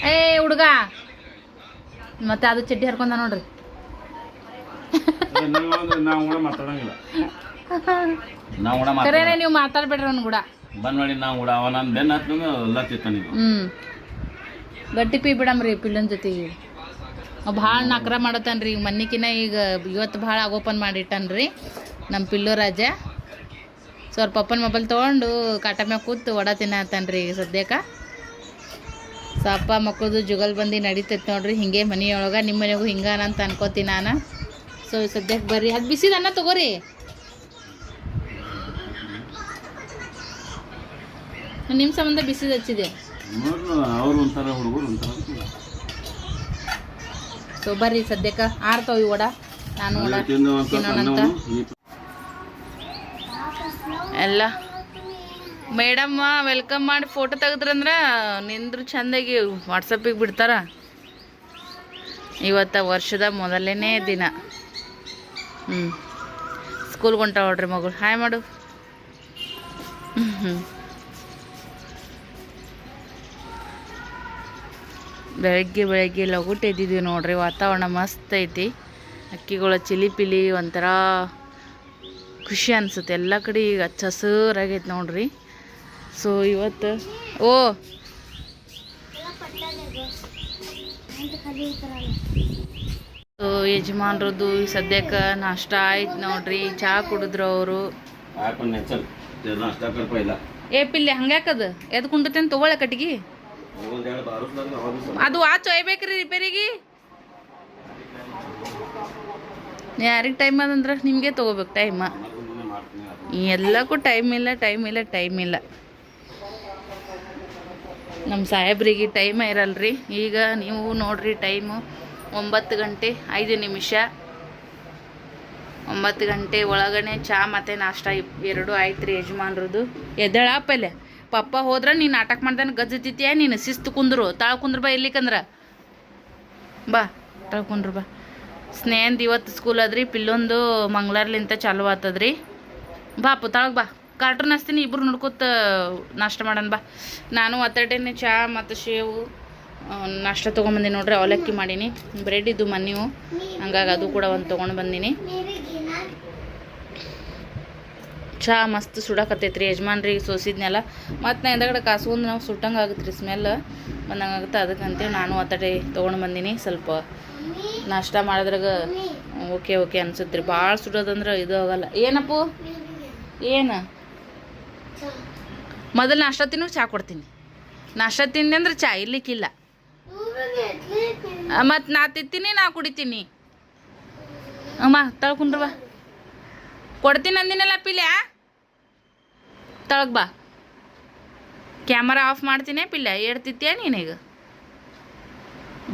ಏ ಹುಡುಗ. ಮತ್ತೆ ಅದು ಚಡ್ಡಿ ಹರ್ಕೊಂಡ ನೋಡ್ರಿ. ನೀವು ಕರೇನೆ ಮಾತಾಡ್ಬೇಡ್ರಿ ಅವ್ನು ಕೂಡ. ಬಂದ್ ಮಾಡಿ ನಾವು ಕೂಡ ಬೆನ್ನ ಹ್ಞೂ ಗಟ್ಟಿ ಪೀ ಬಿಡಮ್ರಿ ಪಿಲ್ಲನ್ ಜೊತೆಗೆ. ಭಾಳ ನಕ್ರ ಮಾಡತ್ತನ್ರಿ. ಈಗ ಮನ್ನಿಕಿನ ಈಗ ಇವತ್ತು ಭಾಳ ಆಗೋಪನ್ ಮಾಡಿಟ್ಟನ್ರಿ ನಮ್ಮ ಪಿಲ್ಲು ರಾಜ. ಸೊ ಅವ್ರ ಪಪ್ಪನ ಮೊಬೈಲ್ ತೊಗೊಂಡು ಕಾಟ ಮ್ಯಾಗ ಕೂತು ಒಡ ತಿನ್ನತ್ತಾನ್ರಿ ಈಗ ಸದ್ಯಕ್ಕೆ. ಸೊ ಅಪ್ಪ ಮಕ್ಕಳದು ಜುಗಲ್ ಬಂದು ನಡೀತೈತೆ ನೋಡ್ರಿ ಹಿಂಗೆ ಮನೆಯೊಳಗೆ ನಿಮ್ಮ ಮನೆಗೂ ಹಿಂಗಾನ ಅಂತ ಅನ್ಕೋತೀನಿ ನಾನು. ಸೊ ಸದ್ಯಕ್ಕೆ ಬರ್ರಿ. ಅದು ಬಿಸಿದ ಅನ್ನ ತಗೋರಿ. ನಿಮ್ಮ ಸಂಬಂಧ ಬಿಸಿದ ಹಚ್ಚಿದೆ. ಸೊ ಬರ್ರಿ ಸದ್ಯಕ್ಕೆ. ಆರ್ತಾವ ಓಡ ನಾನು ಓಡ ಎಲ್ಲ ಮೇಡಮ್ ವೆಲ್ಕಮ್ ಮಾಡಿ ಫೋಟೋ ತೆಗೆದ್ರಂದ್ರೆ ನಿಂದ್ರು ಚಂದಾಗಿ ವಾಟ್ಸಪ್ಪಿಗೆ ಬಿಡ್ತಾರ. ಇವತ್ತ ವರ್ಷದ ಮೊದಲನೇ ದಿನ. ಹ್ಞೂ ಸ್ಕೂಲ್ಗೆ ಹೊಂಟ ನೋಡ್ರಿ ಮಗಳು. ಹಾಯ್ ಮಾಡು. ಹ್ಞೂ ಬೆಳಗ್ಗೆ ಬೆಳಗ್ಗೆ ಲಗುಟ್ ಎದ್ದಿದ್ವಿ ನೋಡ್ರಿ. ವಾತಾವರಣ ಮಸ್ತ್ ಐತಿ. ಅಕ್ಕಿಗಳ ಚಿಲಿ ಪಿಲಿ ಒಂಥರ ಖುಷಿ ಅನ್ಸುತ್ತೆ. ಎಲ್ಲ ಕಡೆ ಈಗ ಹಚ್ಚ ಹಸಿರಾಗೈತೆ ನೋಡ್ರಿ. ಸೊ, ಇವತ್ತು ಓ! ಸೊ, ಯಜಮಾನ್ರದ್ದು ಸದ್ಯಕ್ಕೆ ನಾಷ್ಟ ಆಯ್ತು ನೋಡ್ರಿ. ಚಹಾ ಕುಡಿದ್ರು ಅವರು. ಏ, ಪಿಲ್ಲೆ, ಹಂಗ್ಯಾಕದ? ಎದ್ ಕುಂಡತೇನೆ ತಗೊಳ್ಳೆ ಸ್ವಲ್ಪ ಅದು ವಾಚ್ ಒಯ್ಬೇಕ್ರಿ ರಿಪೇರಿಗೆ? ಯಾರಿಗೆ ಟೈಮ್ ಅದಂದ್ರೆ ನಿಮಗೆ ತಗೋಬೇಕು ಟೈಮ. ಎಲ್ಲಕ್ಕೂ ಟೈಮ್ ಇಲ್ಲ ಟೈಮ್ ಇಲ್ಲ ಟೈಮ್ ಇಲ್ಲ. ನಮ್ಮ ಸಾಹೇಬ್ರಿಗೆ ಟೈಮೇ ಇರಲ್ರಿ. ಈಗ ನೀವು ನೋಡ್ರಿ ಟೈಮು ಒಂಬತ್ತು ಗಂಟೆ ಐದು ನಿಮಿಷ. ಒಂಬತ್ತು ಗಂಟೆ ಒಳಗಡೆ ಚಾ ಮತ್ತು ನಾಷ್ಟ ಎರಡು ಆಯ್ತು ರೀ ಯಜಮಾನ್ರದ್ದು ಎದ್ದಳ ಪಲ್ಲೆ ಪಪ್ಪ ಹೋದ್ರೆ ನೀನು ನಾಟಕ ಮಾಡ್ದಾನೆ ಗಜ್ಜತಿತ್ಯ? ನೀನು ಶಿಸ್ತು ಕುಂದ್ರು. ತಾಳ್ ಕುಂದ್ರ ಬಾ ಇಲ್ಲಿಕಂದ್ರ. ಬಾ, ತಾಳ್ ಕುಂದ್ರ ಬಾ. ಸ್ನೇಹಂದು ಇವತ್ತು ಸ್ಕೂಲ್ ಅದ್ರಿ ಪಿಲ್ಲೊಂದು ಮಂಗ್ಳಾರ್ಲಿಂತ ಚಾಲು ಆತದ್ರಿ ಬಾ ತಾಳಗ್ ಬಾ. ಕಾರ್ಟೂನ್ ಹಚ್ತೀನಿ, ಇಬ್ರು ನೋಡ್ಕೊತ, ನಾಷ್ಟ ಮಾಡೋಣ ಬಾ. ನಾನು ಒತ್ತಟೆನೆ ಚಹಾ ಮತ್ತು ಶೇವು ನಾಷ್ಟ ತೊಗೊಂಬಂದಿನಿ ನೋಡ್ರಿ, ಅವಲಕ್ಕಿ ಮಾಡೀನಿ. ಬ್ರೆಡ್ ಇದ್ದು ಮನೆಯು ಹಂಗಾಗಿ ಅದು ಕೂಡ ಒಂದು ತೊಗೊಂಡು ಬಂದೀನಿ. ಚಹಾ ಮಸ್ತ್ ಸುಡಾಕತ್ತೈತ್ರಿ ಯಜಮಾನ್ರಿಗೆ ಸೋಸಿದ್ನೆಲ್ಲ. ಮತ್ತು ನಾ ಎಂದಗಡೆ ಕಾಸ್ಕೊಂಡು ನಾವು ಸುಟ್ಟಂಗೆ ಆಗುತ್ತೆ ಸ್ಮೆಲ್ ಬಂದಂಗೆ ಆಗುತ್ತೆ ಅದಕ್ಕಂತೇಳಿ ನಾನು ಒತ್ತಡೆ ತೊಗೊಂಡು ಬಂದೀನಿ. ಸ್ವಲ್ಪ ನಾಷ್ಟ ಮಾಡಿದ್ರಾಗ ಓಕೆ ಓಕೆ ಅನ್ಸುತ್ತೆ ರೀ ಭಾಳ ಸುಡೋದಂದ್ರೆ ಇದು ಆಗಲ್ಲ. ಏನಪ್ಪು? ಏನು? ಮೊದಲು ನಾಷ್ಟ ತಿನ್ನು ಚಹಾ ಕೊಡ್ತೀನಿ. ನಾಷ್ಟ ತಿಂದೆ ಅಂದ್ರೆ ಚಾ ಇರ್ಲಿಕ್ಕಿಲ್ಲ. ಮತ್ತು ನಾ ತಿತ್ತೀನಿ ನಾ ಕುಡಿತೀನಿ. ಅಮ್ಮ ತಳ್ಕೊಂಡ್ರು ಬಾ. ಕೊಡ್ತೀನಿ ಅಂದಿನಲ್ಲ ಪಿಲ್ಯ? ತಳಗ್ ಬಾ. ಕ್ಯಾಮರಾ ಆಫ್ ಮಾಡ್ತೀನಿ ಪಿಲ್ಯ ಹೇಳ್ತಿತ್ತೀಯ ನೀನೀಗ?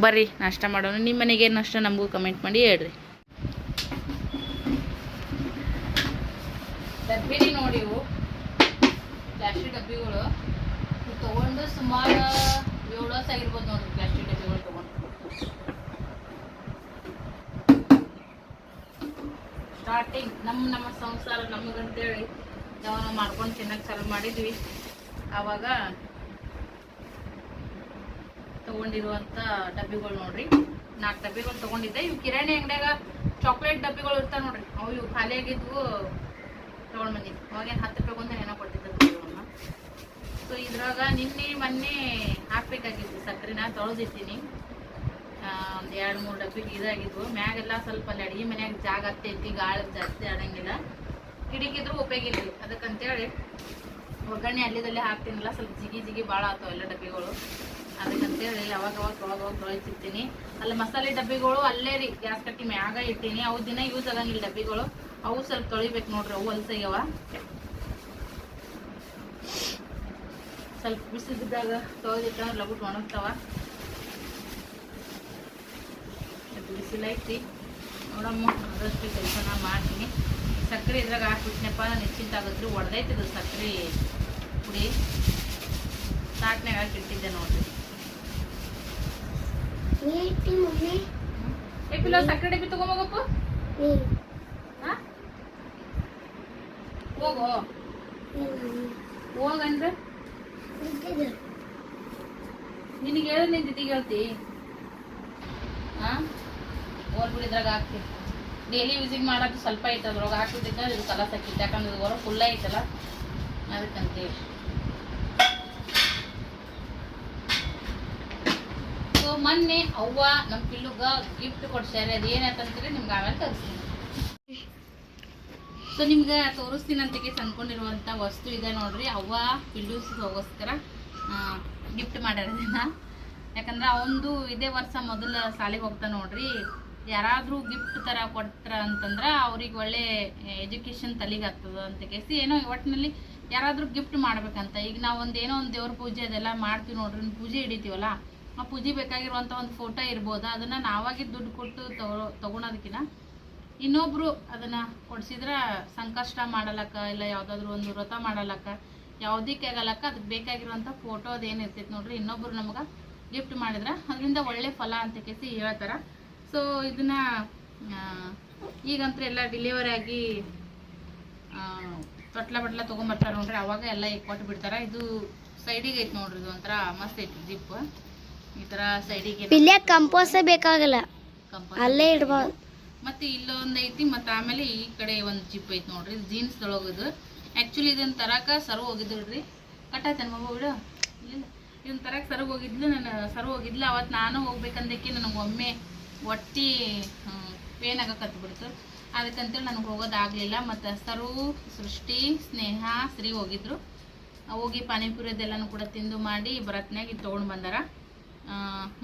ಬರ್ರಿ, ನಾಷ್ಟ ಮಾಡೋಣ. ನಿಮ್ಮ ಮನೆಗೆ ನಾಷ್ಟ ನಮಗೂ ಕಮೆಂಟ್ ಮಾಡಿ ಹೇಳ್ರಿ. ನೋಡಿ ಪ್ಲಾಸ್ಟಿಕ್ ಡಬ್ಬಿಗಳು. ತಗೊಂಡು ಸುಮಾರು ಏಳು ವರ್ಷ ಆಗಿರ್ಬೋದು ನೋಡ್ರಿ ಪ್ಲಾಸ್ಟಿಕ್ ಡಬ್ಬಿಗಳು ತಗೊಂಡು. ಸ್ಟಾರ್ಟಿಂಗ್ ನಮ್ಮ ನಮ್ಮ ಸಂಸಾರ ನಮಗಂತೇಳಿ ನಾವು ಮಾಡ್ಕೊಂಡು ತಿನ್ನಕ್ಕೆ ಚಾಲು ಮಾಡಿದ್ವಿ. ಆವಾಗ ತಗೊಂಡಿರುವಂಥ ಡಬ್ಬಿಗಳು ನೋಡ್ರಿ. ನಾಲ್ಕು ಡಬ್ಬಿಗಳು ತಗೊಂಡಿದ್ದೆ. ಇವು ಕಿರಾಣಿ ಅಂಗಡಿಯಾಗ ಚಾಕ್ಲೇಟ್ ಡಬ್ಬಿಗಳು ಇರ್ತಾವೆ ನೋಡ್ರಿ. ಅವು ಇವು ಖಾಲಿಯಾಗಿದ್ವು. ತಗೊಂಡ್ ಬಂದಿದ್ವಿ. ಅವಾಗೇನು ಹತ್ತು ರೂಪಾಯಿ ಒಂದು ಏನೋ ಡಬ್ಬಿಗಳನ್ನ ಸೊ ಇದ್ರಾಗ ನಿನ್ನೆ ಮೊನ್ನೆ ಹಾಕ್ಬೇಕಾಗಿತ್ತು ಸಕ್ಕರೆನ, ತೊಳೆದಿಟ್ಟಿನಿ. ಒಂದು ಎರಡು ಮೂರು ಡಬ್ಬಿಗೆ ಇದಾಗಿದ್ವು. ಮ್ಯಾಗೆಲ್ಲ ಸ್ವಲ್ಪ ಅಲ್ಲಿ ಅಡಿಗೆ ಮನ್ಯಾಗ ಜಾಗ ಹತ್ತೈತಿ, ಗಾಳಿ ಜಾಸ್ತಿ ಆಡಂಗಿಲ್ಲ ಕಿಡಿಕಿದ್ರು ಉಪಯೋಗ ಇಲ್ರಿ ಅದಕ್ಕಂತೇಳಿ ಒಗ್ಗರಣೆ ಅಲ್ಲಿದಲ್ಲಿ ಹಾಕ್ತೀನಲ್ಲ, ಸ್ವಲ್ಪ ಜಿಗಿ ಜಿಗಿ ಭಾಳ ಆತಾವ ಎಲ್ಲ ಡಬ್ಬಿಗಳು. ಅದಕ್ಕಂತೇಳಿ ಅವಾಗ ಅವಾಗ ಅವಾಗ ಅವಾಗ ತೊಳಿತಿರ್ತೀನಿ ಅಲ್ಲಿ, ಮಸಾಲೆ ಡಬ್ಬಿಗಳು ಅಲ್ಲೇ ರೀ. ಗ್ಯಾಸ್ ಕಟ್ಟಿ ಮ್ಯಾಗ ಇಟ್ಟೀನಿ. ಅವು ದಿನ ಯೂಸ್ ಆಗಂಗಿಲ್ಲ ಡಬ್ಬಿಗಳು. ಅವು ಸ್ವಲ್ಪ ತೊಳಿಬೇಕು ನೋಡ್ರಿ, ಅವು ಹೊಲ್ಸಾಗ್ಯವ. ಸ್ವಲ್ಪ ಬಿಸಿದಾಗ ತೊಳೆದಿಟ್ಟ ಲಗುಟ್ ಒಣಗ್ತಾವ. ಇದು ಬಿಸಿಲೈತಿ ನೋಡಮ್ಮ ಆದಷ್ಟು ಕೆಲಸನ ಮಾಡ್ತೀನಿ. ಸಕ್ಕರೆ ಇದ್ರಾಗ ಹಾಕ್ಬಿಟ್ನಪ್ಪ ನಿಶ್ಚಿಂತ ಆಗತ್ರಿ ಒಡೆದೈತದ ಸಕ್ಕರೆ ಪುಡಿ. ತಾಟ್ನಾಗ ಹಾಕಿಟ್ಟಿದ್ದೆ ನೋಡ್ರಿ. ನೀಟಿ ಮಮ್ಮಿ. ಏ ಪಿಲ್ಲ ಸಕ್ಕರೆ ಡಬ್ಬಿ ತಗೊಂಬೋಗಪ್ಪ ಹೋಗೋ? ಹೋಗಂದ್ರೆ? ನಿನಗೆ ಹೇಳಿ ನಿನ್ ಜೊತೆಗೆ ಹೇಳ್ತಿ. ಹಾ ಓದ್ಬಿಡಿ ಇದ್ರಾಗ ಹಾಕ್ತಿ. ಡೈಲಿ ಯೂಸಿಂಗ್ ಮಾಡೋದು ಸ್ವಲ್ಪ ಐತೆ ಅದ್ರೊಳಗೆ ಹಾಕಿದ್ದಕ್ಕೆ ಇದು ಕಲರ್ ಹಾಕಿತ್ತು ಯಾಕಂದ್ರೆ ಇದು ಹೊರ ಫುಲ್ ಐತಲ್ಲ. ಅದಕ್ಕಂತೇಳಿ ಸೊ ಮೊನ್ನೆ ಅವ್ವ ನಮ್ಮ ಪಿಲ್ಲುಗ ಗಿಫ್ಟ್ ಕೊಡ್ಸ್ಯಾರ. ಅದು ಏನಾಯ್ತಂತೀರಿ ನಿಮ್ಗೆ ಆಮೇಲೆ ತೋರಿಸ್ತೀನಿ ಸೊ ನಿಮ್ಗೆ ತೋರಿಸ್ತೀನಿ ಅಂತ ಅಂದ್ಕೊಂಡಿರುವಂಥ ವಸ್ತು ಇದೆ ನೋಡ್ರಿ. ಅವ್ವ ಪಿಲ್ಲುಸ್ಗೋಸ್ಕರ ಗಿಫ್ಟ್ ಮಾಡ್ಯಾರ ಇದನ್ನ ಯಾಕಂದ್ರೆ ಅವಂದು ಇದೇ ವರ್ಷ ಮೊದಲ ಸಾಲಿಗೆ ಹೋಗ್ತಾ ನೋಡ್ರಿ. ಯಾರಾದರೂ ಗಿಫ್ಟ್ ಥರ ಕೊಟ್ರ ಅಂತಂದ್ರೆ ಅವ್ರಿಗೆ ಒಳ್ಳೆ ಎಜುಕೇಷನ್ ತಲೆಗೆ ಅಂತ ಕೇಸಿ ಏನೋ ಒಟ್ಟಿನಲ್ಲಿ ಯಾರಾದರೂ ಗಿಫ್ಟ್ ಮಾಡ್ಬೇಕಂತ. ಈಗ ನಾವು ಏನೋ ಒಂದು ದೇವ್ರ ಪೂಜೆ ಅದೆಲ್ಲ ಮಾಡ್ತೀವಿ ನೋಡ್ರಿ. ಪೂಜೆ ಹಿಡಿತೀವಲ್ಲ. ಆ ಪೂಜೆ ಬೇಕಾಗಿರುವಂಥ ಒಂದು ಫೋಟೋ ಇರ್ಬೋದು? ಅದನ್ನು ನಾವಾಗಿ ದುಡ್ಡು ಕೊಟ್ಟು ತಗೋ ತಗೊಳೋದಕ್ಕಿಂತ ಇನ್ನೊಬ್ರು ಅದನ್ನ ಕೊಡ್ಸಿದ್ರ ಸಂಕಷ್ಟ ಮಾಡಲಕ್ಕ ಇಲ್ಲ ಯಾವ್ದಾದ್ರು ಒಂದು ವ್ರತ ಮಾಡಲಕ್ಕ ಯಾವ್ದಕ್ಕೆ ಆಗಲಕ್ಕ ಅದಕ್ಕೆ ಬೇಕಾಗಿರುವಂಥ ಫೋಟೋ ಅದೇನು ಇರ್ತೈತೆ ನೋಡ್ರಿ ಇನ್ನೊಬ್ರು ನಮ್ಗೆ ಗಿಫ್ಟ್ ಮಾಡಿದ್ರ ಅದರಿಂದ ಒಳ್ಳೆ ಫಲ ಅಂತ ಕೇಸಿ ಹೇಳ್ತಾರ. ಸೊ ಇದನ್ನ ಈಗಂತೂ ಎಲ್ಲ ಡಿಲಿವರಿ ಆಗಿ ತೊಟ್ಲ ಬಟ್ಲ ತೊಗೊಂಬರ್ತಾರ ನೋಡ್ರಿ ಅವಾಗ ಎಲ್ಲ ಈಗ ಕೊಟ್ಟು ಬಿಡ್ತಾರ. ಇದು ಸೈಡಿಗೆ ಐತಿ ನೋಡ್ರಿ ಇದು ಒಂಥರ ಮಸ್ತ್ ಐತಿ ಜಿಪ್ ಈ ತರ ಸೈಡಿಗೆ ಕಂಪೋಸೇ ಬೇಕಾಗಲ್ಲ. ಅಲ್ಲೇ ಇಡ್ಬೋದು ಮತ್ತೆ ಇಲ್ಲೊಂದು ಐತಿ, ಮತ್ತು ಆಮೇಲೆ ಈ ಕಡೆ ಒಂದು ಜಿಪ್ ಐತಿ ನೋಡ್ರಿ ಜೀನ್ಸ್ ಆ್ಯಕ್ಚುಲಿ ಇದನ್ನು ತರಕ ಸರ್ ಹೋಗಿದ್ದು ಕಟಾ ಮಗು ಬಿಡು ಇಲ್ಲ. ಇದನ್ನು ತರಕ ಸರ್ವ್ ಹೋಗಿದ್ಲು ನಾನು ಸರ್ವ್ ಹೋಗಿದ್ಲು ಅವತ್ತು ನಾನು ಹೋಗ್ಬೇಕಂದಕ್ಕೆ ನನಗೆ ಒಮ್ಮೆ ಒಟ್ಟಿ ಪೇನ್ ಬಿಡ್ತು ಅದಕ್ಕಂತೇಳಿ ನನಗೆ ಹೋಗೋದಾಗಲಿಲ್ಲ, ಮತ್ತು ಸರ್ವ್ ಸೃಷ್ಟಿ, ಸ್ನೇಹ ಶ್ರೀ ಹೋಗಿದ್ರು. ಹೋಗಿ ಪಾನಿಪುರಿ ಅದೆಲ್ಲನೂ ಕೂಡ ತಿಂದು ಮಾಡಿ ಬರತ್ನಾಗ ಇದು ತೊಗೊಂಡು ಬಂದಾರ.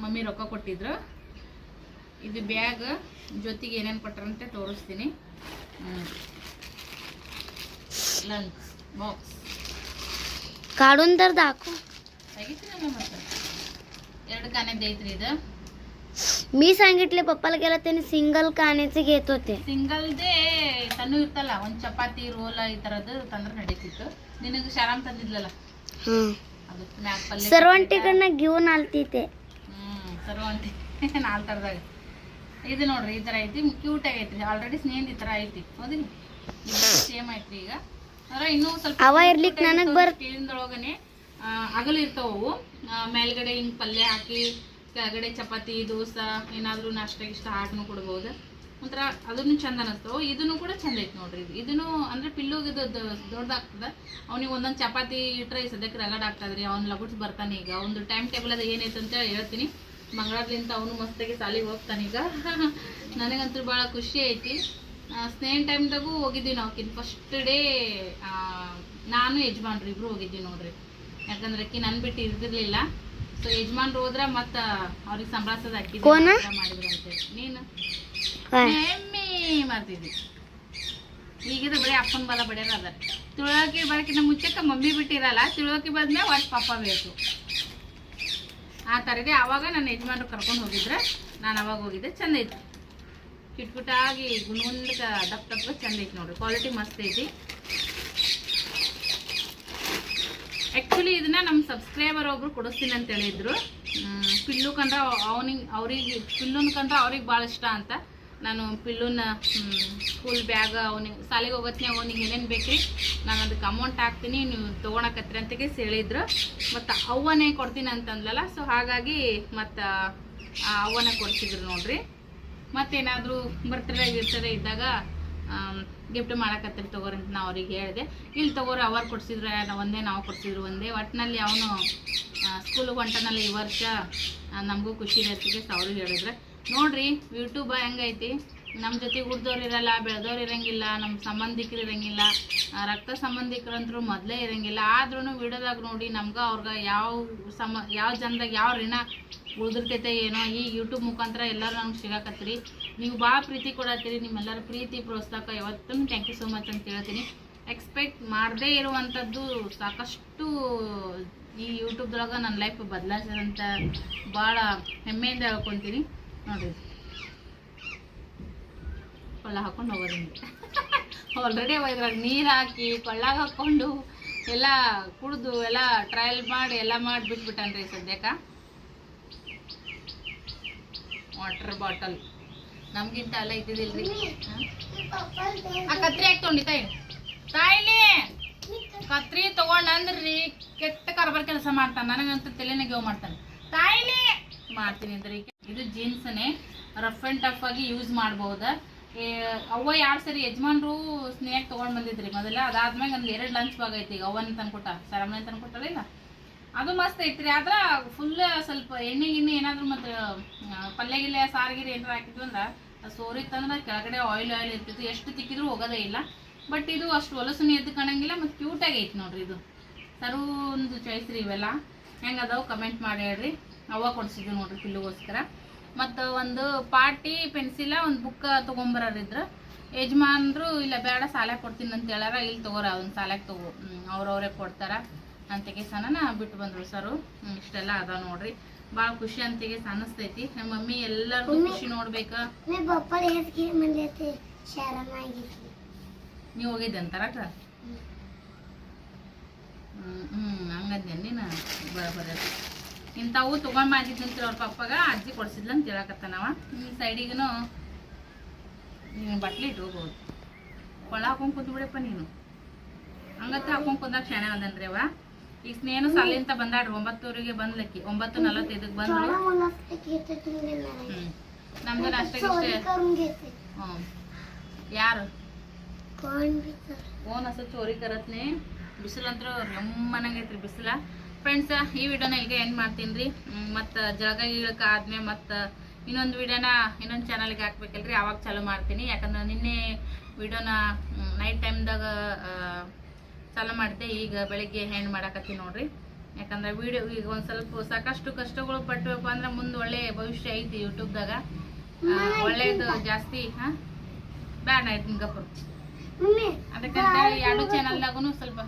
ಮಮ್ಮಿ ರೊಕ್ಕ ಕೊಟ್ಟಿದ್ರು. ಇದು ಬ್ಯಾಗ್ ಜೊತೆಗೆ ಏನೇನು ಕೊಟ್ಟಾರಂತೆ ತೋರಿಸ್ತೀನಿ ಲಂಚ್ ಬಾಕ್ಸ್ काढून तर दाखव ತೆಗಿತೀನಲ್ಲ ಮತ್ತೆ ಎರಡು ಕಾನೆದ್ದು ಐತ್ರಿ ಇದು मी सांगितले पप्पाला गेला त्यांनी सिंगल काण्याचे घेत होते ಸಿಂಗಲ್ದೇ ತನ್ನು ಇರ್ತಲ್ಲ ಒಂದು ಚಪಾತಿ ರೋಲ ಈ ಥರದ್ದು ತಂದ್ರೆ ನಡೀತಿತ್ತು ನಿನಗೆ ಶಾರಾಮ್ ತಂದಿದ್ಲಲ್ಲ ಅದು ಮ್ಯಾಕ್ ಪಲ್ಯ सर्वांटीकडनं घेऊन आलती ते ಹ್ಞೂ ಸರ್ವಂಟಿ ನಾಲ್ ಥರದಾಗ ಇದು ನೋಡ್ರಿ ಈ ಥರ ಐತಿ. ಕ್ಯೂಟ್ ಆಗೈತಿ ಆಲ್ರೆಡಿ ಸ್ನೇಹಿತ ಈ ಥರ ಐತಿ. ಹೌದಿಲ್ಲ ಸೇಮ್ ಐತ್ರಿ ಈಗ. ಅದ್ರ ಇನ್ನೂ ಸ್ವಲ್ಪ ಅವ ಇರ್ಲಿಕ್ಕೆ ನನಗೆ ಬರ್- ಕೇಳಿದೊಳಗನೆ ಅಗಲು ಇರ್ತಾವು ಮೇಲ್ಗಡೆ ಹಿಂಗ್ ಪಲ್ಯ ಹಾಕಿ ಕೆಳಗಡೆ ಚಪಾತಿ ದೋಸೆ ಏನಾದರೂ ನಾಷ್ಟ ಇಷ್ಟ ಹಾಕಿನೂ ಕೊಡ್ಬೋದು. ಒಂಥರ ಅದನ್ನು ಚಂದ ಅನ್ನಿಸ್ತಾವೆ ಇದನ್ನು ಕೂಡ ಚಂದ ಐತಿ ನೋಡ್ರಿ ಇದು. ಇದನ್ನು ಅಂದ್ರೆ ಪಿಲ್ಲುಗೆ ದೊಡ್ಡದಾಗ್ತದೆ ಅವ್ನಿಗೆ ಒಂದೊಂದು ಚಪಾತಿ ಇಟ್ರೆ ಈ ಸದ್ಯಕ್ಕೆ ರಗಡ್ ಆಗ್ತದ್ರಿ. ಅವ್ನು ಲಗುಟ್ಸ್ ಬರ್ತಾನೆ ಈಗ. ಒಂದು ಟೈಮ್ ಟೇಬಲ್ ಅದು ಏನೈತೆ ಅಂತ ಹೇಳ್ತೀನಿ. ಮಂಗಳವಾರಲಿಂದ ಅವನು ಮಸ್ತಾಗಿ ಸಾಲಿಗೆ ಹೋಗ್ತಾನೆ ಈಗ. ನನಗಂತೂ ಭಾಳ ಖುಷಿ ಐತಿ. ಸ್ನೇಹ ಟೈಮ್ದಾಗೂ ಹೋಗಿದ್ವಿ ನಾವು ಫಸ್ಟ್ ಡೇ ನಾನು ಯಜಮಾನ್ರು ಇಬ್ರು ಹೋಗಿದ್ವಿ ನೋಡ್ರಿ. ಯಾಕಂದ್ರೆ ಅಕ್ಕಿ ನನ್ ಬಿಟ್ಟು ಇರ್ದಿರ್ಲಿಲ್ಲ. ಸೊ ಯಜಮಾನ್ರು ಹೋದ್ರ ಮತ್ತ ಅವ್ರಿಗೆ ಸಂಭಾಳಿಸೋದು ಅಕ್ಕಿ ಕೋನ? ಮಾಡಿದ್ರು ಅಂತೇಳಿ. ನೀನು? ಎಮ್ಮೆ ಮಾಡ್ತಿದ್ವಿ. ಈಗಿದ ಬರೀ ಅಪ್ಪನ ಬಲ ಬಡ್ಯಾರ ಅದ ತುಳೋಕಿ ಬರಕಿನ್ನ ಮುಂಚೆಕ ಮಮ್ಮಿ ಬಿಟ್ಟಿರಲ್ಲ ತುಳೋಕಿ ಬಂದ್ಮೇಲೆ ಒಟ್ಟು ಪಪ್ಪ ಬೇಕು. ಆ ಥರದೇ ಆವಾಗ ನನ್ನ ಯಜಮಾನ್ರು ಕರ್ಕೊಂಡು ಹೋಗಿದ್ರೆ ನಾನು ಅವಾಗ ಹೋಗಿದ್ದೆ. ಚೆಂದ ಐತಿ ಕಿಟ್ಕಿಟಾಗಿ ಗುಂಡ್ಗುಂಡ್ಕ ದಪ್ಪ ದಪ್ಪ ಚೆಂದ ಐತಿ ನೋಡ್ರಿ. ಕ್ವಾಲಿಟಿ ಮಸ್ತ್ ಐತಿ. ಆ್ಯಕ್ಚುಲಿ ಇದನ್ನ ನಮ್ಮ ಸಬ್ಸ್ಕ್ರೈಬರ್ ಒಬ್ರು ಕೊಡಿಸ್ತೀನಿ ಅಂತ ಹೇಳಿದ್ರು. ಪಿಲ್ಲು ಕಂಡ್ರೆ ಅವನಿಗೆ ಅವ್ರಿಗೆ ಪಿಲ್ಲುನ್ ಕಂಡ್ರೆ ಅವ್ರಿಗೆ ಭಾಳ ಇಷ್ಟ ಅಂತ. ನಾನು ಪಿಲ್ಲೂನ ಸ್ಕೂಲ್ ಬ್ಯಾಗ್ ಅವನಿಗೆ, ಶಾಲೆಗೆ ಹೋಗತ್ನೆ ಅವನಿಗೆ ಏನೇನು ಬೇಕ್ರಿ, ನಾನು ಅದಕ್ಕೆ ಅಮೌಂಟ್ ಹಾಕ್ತೀನಿ, ನೀವು ತೊಗೊಳಕತ್ರಿ ಅಂತ ಕೇಸ್ ಹೇಳಿದ್ರು. ಮತ್ತು ಅವ್ವನೇ ಕೊಡ್ತೀನಿ ಅಂತಂದ್ಲಲ್ಲ ಸೊ ಹಾಗಾಗಿ ಮತ್ತು ಅವ್ವನೇ ಕೊಡ್ತಿದ್ರು ನೋಡ್ರಿ. ಮತ್ತೇನಾದರೂ ಬರ್ತಾರೆ ಗಿರ್ತ್ಡೇ ಇದ್ದಾಗ ಗಿಫ್ಟ್ ಮಾಡಕತ್ತೀರಿ ತಗೋರಿ ಅಂತ ನಾ ಅವ್ರಿಗೆ ಹೇಳಿದೆ. ಇಲ್ಲಿ ತಗೋರಿ, ಅವರು ಕೊಡ್ಸಿದ್ರು ಒಂದೇ, ನಾವು ಕೊಡ್ಸಿದ್ರು ಒಂದೇ. ಒಟ್ಟಿನಲ್ಲಿ ಅವನು ಸ್ಕೂಲ್ ಹೊಂಟನಲ್ಲಿ ಈ ವರ್ಷ, ನಮಗೂ ಖುಷಿ ಇರತ್ತಿಗೆ ಅವ್ರಿಗೆ ಹೇಳಿದ್ರೆ. ನೋಡ್ರಿ ಯೂಟ್ಯೂಬ್ ಹೆಂಗೈತಿ? ನಮ್ಮ ಜೊತೆ ಹುಡ್ದವ್ರು ಇರಲ್ಲ, ಬೆಳೆದವ್ರು ಇರಂಗಿಲ್ಲ ನಮ್ಮ ಸಂಬಂಧಿಕರು ಇರಂಗಿಲ್ಲ ರಕ್ತ ಸಂಬಂಧಿಕರಂತರೂ ಮೊದಲೇ ಇರಂಗಿಲ್ಲ. ಆದ್ರೂ ವಿಡಿಯೋದಾಗ ನೋಡಿ ನಮ್ಗೆ ಅವ್ರಿಗೆ ಯಾವ ಸಮ, ಯಾವ ಜನದಾಗ ಯಾವ ಋಣ ಉಳಿದಿರ್ತೈತೆ ಏನೋ, ಈ ಯೂಟ್ಯೂಬ್ ಮುಖಾಂತರ ಎಲ್ಲರೂ ನಮ್ಗೆ ಸಿಗಾಕತ್ತೀರಿ ನೀವು ಭಾಳ ಪ್ರೀತಿ ಕೊಡತ್ತೀರಿ, ನಿಮ್ಮೆಲ್ಲರ ಪ್ರೀತಿ ಪ್ರೋತ್ಸಾಹ ಯಾವತ್ತೂ ಥ್ಯಾಂಕ್ ಯು ಸೋ ಮಚ್ ಅಂತ ಹೇಳ್ತೀನಿ. ಎಕ್ಸ್ಪೆಕ್ಟ್ ಮಾಡದೇ ಇರುವಂಥದ್ದು ಸಾಕಷ್ಟು ಈ ಯೂಟ್ಯೂಬ್ದೊಳಗೆ ನನ್ನ ಲೈಫ್ ಬದಲಾಯಿಸಿದಂಥ ಭಾಳ ಹೆಮ್ಮೆಯಿಂದ ಹೇಳ್ಕೊತೀನಿ. ನೋಡಿರಿ ಕೊಳ್ಳ ಹಾಕೊಂಡು ಹೋಗೋದು ಹಿಂಗೆ ಆಲ್ರೆಡಿ ಇದ್ರಾಗ ನೀರು ಹಾಕಿ ಕೊಳ್ಳಾಗ ಹಾಕ್ಕೊಂಡು ಎಲ್ಲ ಕುಡಿದು ಎಲ್ಲ ಟ್ರಯಲ್ ಮಾಡಿ ಎಲ್ಲ ಮಾಡಿ ಬಿಟ್ಬಿಟ್ಟನ್ರಿ ಸದ್ಯಕ್ಕ. ವಾಟರ್ ಬಾಟಲ್ ನಮ್ಗಿಂತ ಎಲ್ಲ ಇದ್ದಿದ್ದಿಲ್ರಿ? ಆ ಕತ್ರಿ ಹಾಕಿ ತೊಗೊಂಡಿ ತಾಯಿ? ತಾಯಿಲಿ ಕತ್ರಿ ತಗೊಂಡ್ರಿ ಕೆಟ್ಟ ಕಾರ್ಬಾರ್ ಕೆಲಸ ಮಾಡ್ತಾನೆ. ನನಗಂತೂ ತಲೆನೇ ಇವ್ ಮಾಡ್ತಾನೆ. ತಾಯಿಲಿ ಮಾಡ್ತೀನಿ ಅಂದ್ರೆ ಇದು ಜೀನ್ಸ್ನೇ ರಫ್ ಅಂಡ್ ಟಫ್ ಆಗಿ ಯೂಸ್ ಮಾಡ್ಬೋದ. ಅವ್ವ ಎರಡು ಸರಿ ಯಜಮಾನ್ರು ಸ್ನೇಹಕ್ಕೆ ತಗೊಂಡ್ ಬಂದಿದ್ರಿ? ಮೊದಲ ಅದಾದ್ಮ್ಯಾಗ ಒಂದು ಎರಡು ಲಂಚ್ ಬಾಗ ಐತಿ ಈಗ ಅವನ್ ತಂದ್ಕೊಟ್ಟ. ಸರಮನೆ ತಂದ್ಕೊಟ್ಟಲ್ಲ ಅದು ಮಸ್ತ್ ಐತ್ರಿ. ಆದ್ರ ಫುಲ್ ಸ್ವಲ್ಪ ಎಣ್ಣೆ ಗಿಣ್ಣೆ ಏನಾದ್ರು ಮತ್ತೆ ಪಲ್ಯ ಗಿಲ್ಯ ಸಾರಿಗಿರಿ ಏನಾರ ಹಾಕಿದ್ವಿ ಅಂದ್ರ ಸೋರಿತ್ತಂದ್ರೆ ಕೆಳಗಡೆ ಆಯಿಲ್ ಆಯಿಲ್ ಇರ್ತಿತ್ತು. ಎಷ್ಟು ತಿಕ್ಕಿದ್ರು ಹೋಗೋದೇ ಇಲ್ಲ. ಬಟ್ ಇದು ಅಷ್ಟು ಹೊಲಸುನಿ ಎದ್ದು ಕಾಣಂಗಿಲ್ಲ ಮತ್ತು ಕ್ಯೂಟಾಗಿ ಐತಿ ನೋಡ್ರಿ ಇದು. ಸರೂ ಒಂದು ಚಾಯ್ಸ್ ರೀ ಇವೆಲ್ಲ. ಹೆಂಗೆ ಕಮೆಂಟ್ ಮಾಡಿ ಹೇಳ್ರಿ. ಅವ ಕೊಡ್ಸಿದ್ವಿ ನೋಡ್ರಿ ಪಿಲ್ಲುಗೋಸ್ಕರ. ಮತ್ತು ಒಂದು ಪಾರ್ಟಿ ಪೆನ್ಸಿಲ ಒಂದು ಬುಕ್ಕ ತೊಗೊಂಬರೋರಿದ್ರು. ಯಜಮಾನ್ರು ಇಲ್ಲ ಬೇಡ ಸಾಲ ಕೊಡ್ತೀನಿ ಅಂತ ಹೇಳಾರ ಇಲ್ಲಿ ತಗೋರ ಒಂದು ಸಾಲಕ್ಕೆ ತಗೋ ಅವ್ರವ್ರೇ ಕೊಡ್ತಾರ. ಅಂತೆಗೆ ಸನನ ಬಿಟ್ಟು ಬಂದ್ರು ಸರು. ಇಷ್ಟೆಲ್ಲ ಅದ ನೋಡ್ರಿ. ಭಾಳ ಖುಷಿ ಅಂತೆಗೆ ಅನಿಸ್ತೈತಿ ನಮ್ಮ ಮಮ್ಮಿ ಎಲ್ಲರಿಗೂ ಖುಷಿ ನೋಡ್ಬೇಕ. ನೀವು ಹೋಗಿದ್ದೆ ಅಂತಾರ ಹ್ಮ್. ಹ್ಮ್ ಹಂಗದ್ದೆ ನಾ ಬರ ಬರ. ಇಂಥವು ತೊಗೊಂಬಂದಿದ್ದಂತ್ರಿ ಅವ್ರ ಪಪ್ಪಾಗ ಅಜ್ಜಿ ಕೊಡ್ಸಿದ್ಲು ಅಂತ ಹೇಳಕತ್ತಾನವ. ಈ ಸೈಡಿಗೂ ನೀನು ಬಟ್ಲಿ ಇಟ್ಕೋಬಹುದು ಕೊಳ ಹಾಕೊಂಡ್ ಹಾಕೊಂಡು ಕುಂದ್ಬಿಡಪ್ಪ ನೀನು. ಹಂಗತ್ತ ಹಾಕೊಂಡು ಕುಂದಾಗ ಕ್ಷಣ ಅಂದನ್ರಿ ಅವ. ಈಗ ಸ್ನೇಹನು ಸಾಲಿಂತ ಬಂದಾಡ್ರಿ ಒಂಬತ್ತೂರಿಗೆ ಬಂದ್ಲಕ್ಕಿ ಒಂಬತ್ತು ನಲವತ್ತೈದಕ್ಕೆ ಬಂದ್ರು. ನಮ್ದು ಅಷ್ಟೇ ಹ್ಞೂ ಯಾರು? ಓನ್ ಹಸ ಚೋರಿ ಕರತ್ನೆ. ಬಿಸಿಲಂತ್ರ ಮನಂಗೈತ್ರಿ ಬಿಸಿಲ. ಫ್ರೆಂಡ್ಸ್ ಈ ವಿಡಿಯೋನ ಈಗ ಏನು ಮಾಡ್ತೀನಿ ರೀ. ಮತ್ತು ಜಳಗ ಗಿಳಕ ಆದ್ಮೇಲೆ ಮತ್ತು ಇನ್ನೊಂದು ವಿಡಿಯೋನ ಇನ್ನೊಂದು ಚಾನಲ್ಗೆ ಹಾಕ್ಬೇಕಲ್ರಿ. ಆವಾಗ ಚಾಲೂ ಮಾಡ್ತೀನಿ. ಯಾಕಂದ್ರೆ ನಿನ್ನೆ ವಿಡಿಯೋನ ನೈಟ್ ಟೈಮ್ದಾಗ ಚಾಲೂ ಮಾಡಿದೆ. ಈಗ ಬೆಳಿಗ್ಗೆ ಹ್ಯಾಂಡ್ ಮಾಡಾಕತ್ತೀನಿ ನೋಡ್ರಿ. ಯಾಕಂದ್ರೆ ವಿಡಿಯೋ ಈಗ ಒಂದು ಸ್ವಲ್ಪ ಸಾಕಷ್ಟು ಕಷ್ಟಗಳು ಪಟ್ಟಬೇಕು ಅಂದ್ರೆ ಮುಂದೆ ಒಳ್ಳೆ ಭವಿಷ್ಯ ಐತಿ ಯೂಟ್ಯೂಬ್ದಾಗ ಒಳ್ಳೇದು ಜಾಸ್ತಿ ಹಾಂ? ಬ್ಯಾಡ ಆಯ್ತು ನಿಮ್ಗೆ ಅದಕ್ಕಂತ ಎರಡು ಚಾನಲ್ದಾಗೂ ಸ್ವಲ್ಪ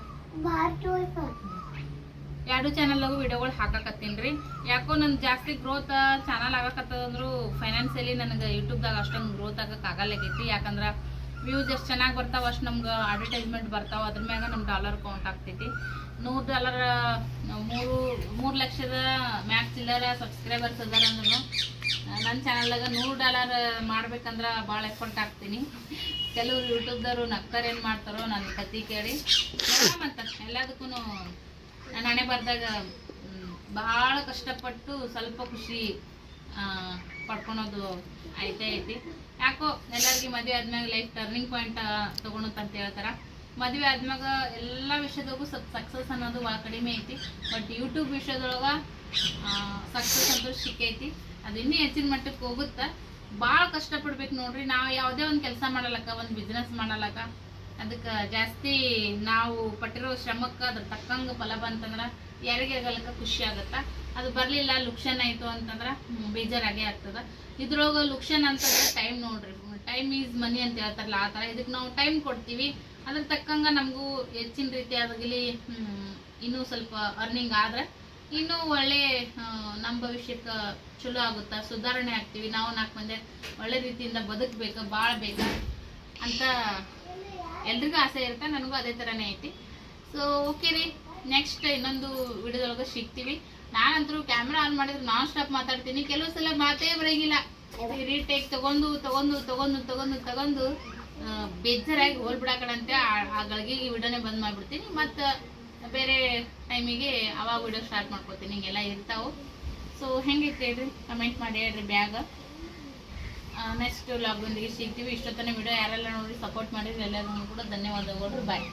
ಎರಡು ಚಾನಲ್ನಾಗೂ ವಿಡಿಯೋಗಳು ಹಾಕಕತ್ತೀನಿ ರೀ. ಯಾಕೋ ನನ್ನ ಜಾಸ್ತಿ ಗ್ರೋತ್ ಚಾನಲ್ ಆಗಕತ್ತದಂದ್ರು ಫೈನಾನ್ಸಿಯಲಿ ನನಗೆ ಯೂಟ್ಯೂಬ್ದಾಗ ಅಷ್ಟೊಂದು ಗ್ರೋತ್ ಆಗಕ್ಕೆ ಯಾಕಂದ್ರೆ ವ್ಯೂಸ್ ಎಷ್ಟು ಚೆನ್ನಾಗಿ ಬರ್ತಾವೆ, ಅಷ್ಟು ನಮ್ಗೆ ಅಡ್ವರ್ಟೈಸ್ಮೆಂಟ್ ಬರ್ತಾವೆ, ಅದ್ರ ಮ್ಯಾಗ ನಮ್ಮ ಡಾಲರ್ ಕೌಂಟ್ ಆಗ್ತೈತಿ. ನೂರು ಡಾಲರ್ ಮೂರು ಮೂರು ಲಕ್ಷದ ಮ್ಯಾಕ್ ಚಿಲ್ಲರ ಸಬ್ಸ್ಕ್ರೈಬರ್ಸ್ ಅದಾರ ನನ್ನ ಚಾನಲ್ದಾಗ ನೂರು ಡಾಲರ್ ಮಾಡ್ಬೇಕಂದ್ರೆ ಭಾಳ ಎಫರ್ಟ್ ಹಾಕ್ತೀನಿ ಕೆಲವ್ರು ಯೂಟ್ಯೂಬ್ದವರು ನಗ್ತಾರೆ ಏನು ಮಾಡ್ತಾರೋ ನನ್ನ ಕತಿ ಕೇಳಿ. ಮತ್ತೆ ಎಲ್ಲದಕ್ಕೂ ನಾನು ಹಣೆ ಬರ್ದಾಗ ಬಹಳ ಕಷ್ಟಪಟ್ಟು ಸ್ವಲ್ಪ ಖುಷಿ ಪಡ್ಕೊಳೋದು ಐತೆ ಐತಿ. ಯಾಕೋ ಎಲ್ಲರಿಗೆ ಮದುವೆ ಆದ್ಮ್ಯಾಗ ಲೈಫ್ ಟರ್ನಿಂಗ್ ಪಾಯಿಂಟ್ ತೊಗೊಳುತ್ತೆ ಅಂತ ಹೇಳ್ತಾರ. ಮದುವೆ ಆದ್ಮ್ಯಾಗ ಎಲ್ಲ ವಿಷಯದಾಗೂ ಸ್ವಲ್ಪ ಸಕ್ಸಸ್ ಅನ್ನೋದು ಭಾಳ ಕಡಿಮೆ ಐತಿ. ಬಟ್ ಯೂಟ್ಯೂಬ್ ವಿಷಯದೊಳಗ ಸಕ್ಸಸ್ ಅಂತೂ ಸಿಕ್ಕೈತಿ. ಅದು ಇನ್ನೂ ಹೆಚ್ಚಿನ ಮಟ್ಟಕ್ಕೆ ಹೋಗುತ್ತೆ. ಭಾಳ ಕಷ್ಟಪಡ್ಬೇಕು ನೋಡ್ರಿ. ನಾವು ಯಾವುದೇ ಒಂದು ಕೆಲಸ ಮಾಡಲಕ್ಕ, ಒಂದು ಬಿಸ್ನೆಸ್ ಮಾಡಲಕ್ಕ ಅದಕ್ಕೆ ಜಾಸ್ತಿ ನಾವು ಪಟ್ಟಿರೋ ಶ್ರಮಕ್ಕೆ ಅದ್ರ ತಕ್ಕಂಗೆ ಫಲ ಬಂತಂದ್ರೆ ಯಾರಿಗೆ ಆಗಲಕ್ಕ ಖುಷಿ ಆಗುತ್ತೆ? ಅದು ಬರಲಿಲ್ಲ ಲುಕ್ಷನ್ ಆಯಿತು ಅಂತಂದ್ರೆ ಬೇಜಾರಾಗೇ ಆಗ್ತದ. ಇದ್ರೊಳಗೆ ಲುಕ್ಷನ್ ಅಂತಂದ್ರೆ ಟೈಮ್ ನೋಡ್ರಿ. ಟೈಮ್ ಈಸ್ ಮನಿ ಅಂತ ಹೇಳ್ತಾರಲ್ಲ ಆ ಥರ. ಇದಕ್ಕೆ ನಾವು ಟೈಮ್ ಕೊಡ್ತೀವಿ. ಅದ್ರ ತಕ್ಕಂಗೆ ನಮಗೂ ಹೆಚ್ಚಿನ ರೀತಿ ಅದಾಗಲಿ ಇನ್ನೂ ಸ್ವಲ್ಪ ಅರ್ನಿಂಗ್ ಆದ್ರೆ ಇನ್ನೂ ಒಳ್ಳೆ ನಮ್ಮ ಭವಿಷ್ಯಕ್ಕೆ ಚಲೋ ಆಗುತ್ತಾ? ಸುಧಾರಣೆ ಆಗ್ತೀವಿ. ನಾವು ನಾಲ್ಕು ಮಂದಿ ಒಳ್ಳೆ ರೀತಿಯಿಂದ ಬದುಕಬೇಕು, ಬಾಳ್ಬೇಕು ಅಂತ ಎಲ್ರಿಗೂ ಆಸೆ ಇರುತ್ತೆ, ನನಗೂ ಅದೇ ಥರನೇ ಐತಿ. ಸೊ ಓಕೆ ರೀ. ನೆಕ್ಸ್ಟ್ ಇನ್ನೊಂದು ವಿಡಿಯೋದೊಳಗೆ ಸಿಗ್ತೀವಿ. ನಾನಂತರೂ ಕ್ಯಾಮ್ರಾ ಆನ್ ಮಾಡಿದ್ರೆ ನಾನ್ ಸ್ಟಾಪ್ ಮಾತಾಡ್ತೀನಿ. ಕೆಲವು ಸಲ ಮಾತೇ ಬರೋಂಗಿಲ್ಲ. ರೀಟೇಕ್ ತಗೊಂಡು ತಗೊಂಡು ತಗೊಂಡು ತಗೊಂಡು ತಗೊಂಡು ಬೇಜಾರಾಗಿ ಹೋಲ್ಬಿಡಕಡಂತೆ ಆ ಗಳಿಗೆ ವಿಡಿಯೋನೇ ಬಂದ್ ಮಾಡ್ಬಿಡ್ತೀನಿ. ಮತ್ತು ಬೇರೆ ಟೈಮಿಗೆ ಅವಾಗ ವಿಡಿಯೋ ಸ್ಟಾರ್ಟ್ ಮಾಡ್ಕೊತೀನಿ. ಹಿಂಗೆಲ್ಲ ಇರ್ತಾವೆ. ಸೊ ಹೆಂಗೈತೆ ಹೇಳ್ರಿ? ಕಮೆಂಟ್ ಮಾಡಿ ಹೇಳ್ರಿ ಬ್ಯಾಗ್. ನೆಕ್ಸ್ಟ್ ಲಾಗ್ದೊಂದಿಗೆ ಸಿಗ್ತೀವಿ. ಇಷ್ಟೊತ್ತನೇ ವಿಡಿಯೋ ಯಾರೆಲ್ಲ ನೋಡಿ ಸಪೋರ್ಟ್ ಮಾಡಿದ್ರೆ ಎಲ್ಲರಿಗೂ ಕೂಡ ಧನ್ಯವಾದಗಳು. ಬಾಯ್